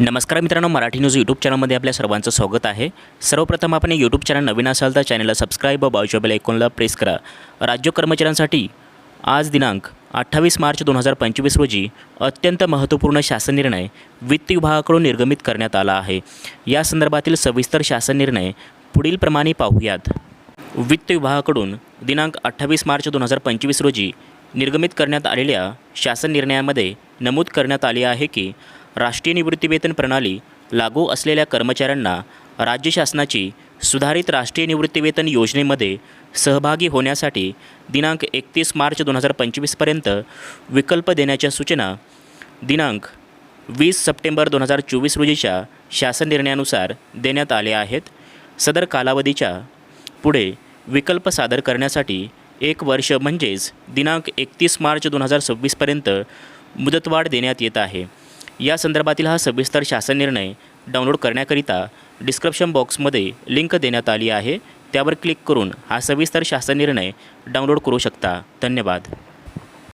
नमस्कार मित्रांनो Marathi news YouTube चॅनलमध्ये आपल्या सर्वांचं स्वागत आहे. सर्वप्रथम आपण यूट्यूब चॅनल नवीन असाल तर चॅनलला सबस्क्राईब व बाजूच्या बेल प्रेस करा. राज्य कर्मचाऱ्यांसाठी आज दिनांक अठ्ठावीस मार्च दोन हजार पंचवीस रोजी अत्यंत महत्त्वपूर्ण शासन निर्णय वित्त विभागाकडून निर्गमित करण्यात आला आहे. या संदर्भातील सविस्तर शासन निर्णय पुढीलप्रमाणे पाहूयात. वित्त विभागाकडून दिनांक अठ्ठावीस मार्च दोन हजार पंचवीस रोजी निर्गमित करण्यात आलेल्या शासन निर्णयामध्ये नमूद करण्यात आले आहे की राष्ट्रीय निवृत्तीवेतन प्रणाली लागू असलेल्या कर्मचाऱ्यांना राज्य शासनाची सुधारित राष्ट्रीय निवृत्तीवेतन योजनेमध्ये सहभागी होण्यासाठी दिनांक एकतीस मार्च दोन हजार पंचवीसपर्यंत विकल्प देण्याच्या सूचना दिनांक वीस सप्टेंबर दोन हजार चोवीस रोजीच्या शासन निर्णयानुसार देण्यात आल्या आहेत. सदर कालावधीच्या पुढे विकल्प सादर करण्यासाठी एक वर्ष म्हणजेच दिनांक एकतीस मार्च दोन हजार सव्वीसपर्यंत मुदतवाढ देण्यात येत आहे. या संदर्भातील हा सविस्तर शासन निर्णय डाउनलोड करण्याकरिता डिस्क्रिप्शन बॉक्समध्ये लिंक देण्यात आली आहे. त्यावर क्लिक करून हा सविस्तर शासन निर्णय डाउनलोड करू शकता. धन्यवाद.